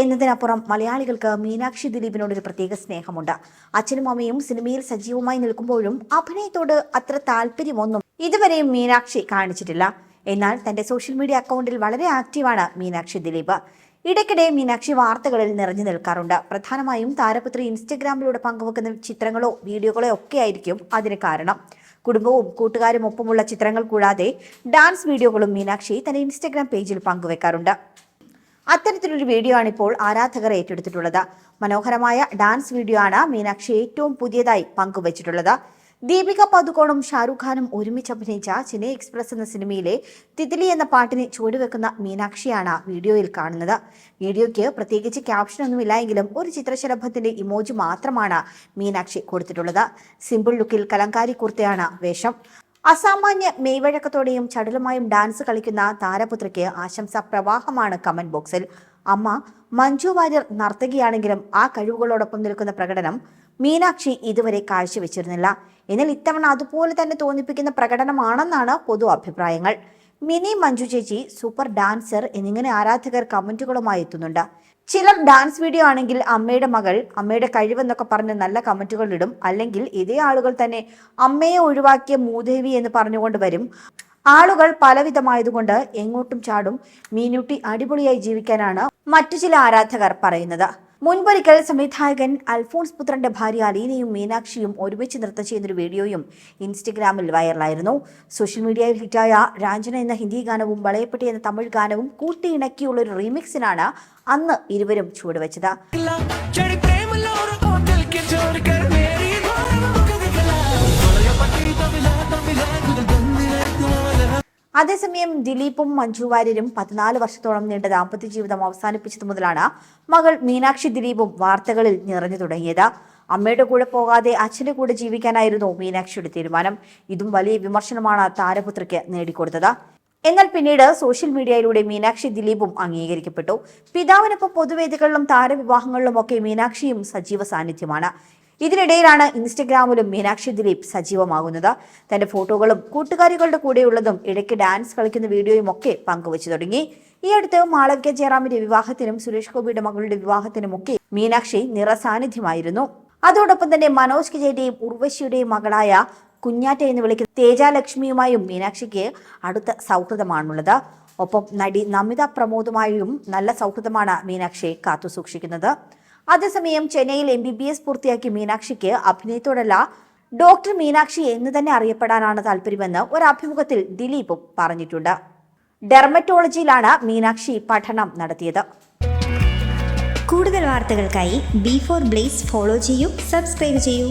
എന്നതിനപ്പുറം മലയാളികൾക്ക് മീനാക്ഷി ദിലീപിനോട് ഒരു പ്രത്യേക സ്നേഹമുണ്ട്. അച്ഛനും അമ്മയും സിനിമയിൽ സജീവമായി നിൽക്കുമ്പോഴും അഭിനയത്തോട് അത്ര താല്പര്യമൊന്നും ഇതുവരെയും മീനാക്ഷി കാണിച്ചിട്ടില്ല. എന്നാൽ തന്റെ സോഷ്യൽ മീഡിയ അക്കൗണ്ടിൽ വളരെ ആക്റ്റീവാണ് മീനാക്ഷി ദിലീപ്. ഇടയ്ക്കിടെ മീനാക്ഷി വാർത്തകളിൽ നിറഞ്ഞു നിൽക്കാറുണ്ട്. പ്രധാനമായും താരപുത്രി ഇൻസ്റ്റഗ്രാമിലൂടെ പങ്കുവെക്കുന്ന ചിത്രങ്ങളോ വീഡിയോകളോ ഒക്കെ ആയിരിക്കും അതിന് കാരണം. കുടുംബവും കൂട്ടുകാരും ഒപ്പമുള്ള ചിത്രങ്ങൾ കൂടാതെ ഡാൻസ് വീഡിയോകളും മീനാക്ഷി തന്റെ ഇൻസ്റ്റഗ്രാം പേജിൽ പങ്കുവെക്കാറുണ്ട്. അത്തരത്തിലൊരു വീഡിയോ ആണ് ഇപ്പോൾ ആരാധകർ ഏറ്റെടുത്തിട്ടുള്ളത്. മനോഹരമായ ഡാൻസ് വീഡിയോ ആണ് മീനാക്ഷി ഏറ്റവും പുതിയതായി പങ്കുവച്ചിട്ടുള്ളത്. ദീപിക പദുക്കോണും ഷാരൂഖ് ഖാനും ഒരുമിച്ച് അഭിനയിച്ച ചെന്നൈ എക്സ്പ്രസ് എന്ന സിനിമയിലെ തിതിലി എന്ന പാട്ടിനെ ചുവടുവെക്കുന്ന മീനാക്ഷിയാണ് വീഡിയോയിൽ കാണുന്നത്. വീഡിയോയ്ക്ക് പ്രത്യേകിച്ച് ക്യാപ്ഷനൊന്നുമില്ല എങ്കിലും ഒരു ചിത്രശലഭത്തിന്റെ ഇമോജി മാത്രമാണ് മീനാക്ഷി കൊടുത്തിട്ടുള്ളത്. സിമ്പിൾ ലുക്കിൽ കലങ്കാരി കുർത്തയാണ് വേഷം. അസാമാന്യ മെയ്വഴക്കത്തോടെയും ചടുലമായും ഡാൻസ് കളിക്കുന്ന താരപുത്രിക്ക് ആശംസാ പ്രവാഹമാണ് കമന്റ് ബോക്സിൽ. അമ്മ മഞ്ജു വാര്യർ നർത്തകിയാണെങ്കിലും ആ കഴിവുകളോടൊപ്പം നിൽക്കുന്ന പ്രകടനം മീനാക്ഷി ഇതുവരെ കാഴ്ചവെച്ചിരുന്നില്ല. എന്നാൽ ഇത്തവണ അതുപോലെ തന്നെ തോന്നിപ്പിക്കുന്ന പ്രകടനമാണെന്നാണ് പൊതു അഭിപ്രായങ്ങൾ. മിനി മഞ്ജു ചേച്ചി സൂപ്പർ ഡാൻസർ എന്നിങ്ങനെ ആരാധകർ കമന്റുകളുമായി എത്തുന്നുണ്ട്. ചിലർ ഡാൻസ് വീഡിയോ ആണെങ്കിൽ അമ്മയുടെ മകൾ അമ്മയുടെ കഴിവെന്നൊക്കെ പറഞ്ഞ് നല്ല കമന്റുകൾ ഇടും. അല്ലെങ്കിൽ ഇതേ ആളുകൾ തന്നെ അമ്മയെ ഒഴിവാക്കിയ മൂദേവി എന്ന് പറഞ്ഞുകൊണ്ട് വരും. ആളുകൾ പലവിധമായതുകൊണ്ട് എങ്ങോട്ടും ചാടും. മീനുട്ടി അടിപൊളിയായി ജീവിക്കാനാണ് മറ്റു ചില ആരാധകർ പറയുന്നത്. മുൻപൊരിക്കൽ സംവിധായകൻ അൽഫോൺസ് പുത്രന്റെ ഭാര്യ അലീനയും മീനാക്ഷിയും ഒരുമിച്ച് നൃത്തം ചെയ്യുന്നൊരു വീഡിയോയും ഇൻസ്റ്റഗ്രാമിൽ വൈറലായിരുന്നു. സോഷ്യൽ മീഡിയയിൽ ഹിറ്റായ രാഞ്ജന എന്ന ഹിന്ദി ഗാനവും വളയപ്പെട്ടി എന്ന തമിഴ് ഗാനവും കൂട്ടിയിണക്കിയുള്ള ഒരു റീമിക്സിനാണ് അന്ന് ഇരുവരും ചുവടുവെച്ചത്. അതേസമയം ദിലീപും മഞ്ജു വാര്യരും പതിനാല് വർഷത്തോളം നീണ്ട ദാമ്പത്യ ജീവിതം അവസാനിപ്പിച്ചത് മുതലാണ് മകൾ മീനാക്ഷി ദിലീപും വാർത്തകളിൽ നിറഞ്ഞു തുടങ്ങിയത്. അമ്മയുടെ കൂടെ പോകാതെ അച്ഛന്റെ കൂടെ ജീവിക്കാനായിരുന്നു മീനാക്ഷിയുടെ തീരുമാനം. ഇതും വലിയ വിമർശനമാണ് താരപുത്രിക്ക് നേടിക്കൊടുത്തത്. എന്നാൽ പിന്നീട് സോഷ്യൽ മീഡിയയിലൂടെ മീനാക്ഷി ദിലീപും അംഗീകരിക്കപ്പെട്ടു. പിതാവിനൊപ്പം പൊതുവേദികളിലും താരവിവാഹങ്ങളിലും ഒക്കെ മീനാക്ഷിയും സജീവ സാന്നിധ്യമാണ്. ഇതിനിടയിലാണ് ഇൻസ്റ്റഗ്രാമിലും മീനാക്ഷി ദിലീപ് സജീവമാകുന്നത്. തന്റെ ഫോട്ടോകളും കൂട്ടുകാരികളുടെ കൂടെയുള്ളതും ഇടയ്ക്ക് ഡാൻസ് കളിക്കുന്ന വീഡിയോയും ഒക്കെ പങ്കുവച്ചു തുടങ്ങി. ഈ അടുത്ത് മാളവിക ജയറാമിന്റെ വിവാഹത്തിനും സുരേഷ് ഗോപിയുടെ മകളുടെ വിവാഹത്തിനുമൊക്കെ മീനാക്ഷി നിറസാന്നിധ്യമായിരുന്നു. അതോടൊപ്പം തന്നെ മനോജ് കിജയുടെയും ഉർവശിയുടെയും മകളായ കുഞ്ഞാറ്റ എന്ന് വിളിക്കുന്ന തേജാലക്ഷ്മിയുമായും മീനാക്ഷിക്ക് അടുത്ത സൗഹൃദമാണുള്ളത്. ഒപ്പം നടി നമിത പ്രമോദുമായും നല്ല സൗഹൃദമാണ് മീനാക്ഷി കാത്തുസൂക്ഷിക്കുന്നത്. അതേസമയം ചെന്നൈയിൽ എം ബി ബി എസ് പൂർത്തിയാക്കിയ മീനാക്ഷിക്ക് അഭിനയത്തോടല്ല ഡോക്ടർ മീനാക്ഷി എന്ന് തന്നെ അറിയപ്പെടാനാണ് താല്പര്യമെന്ന് ഒരു അഭിമുഖത്തിൽ ദിലീപും പറഞ്ഞിട്ടുണ്ട്. ഡെർമറ്റോളജിയിലാണ് മീനാക്ഷി പഠനം നടത്തിയത്. കൂടുതൽ വാർത്തകൾക്കായി ബി ഫോർ ബ്ലേസ് ഫോളോ ചെയ്യൂ സബ്സ്ക്രൈബ് ചെയ്യൂ.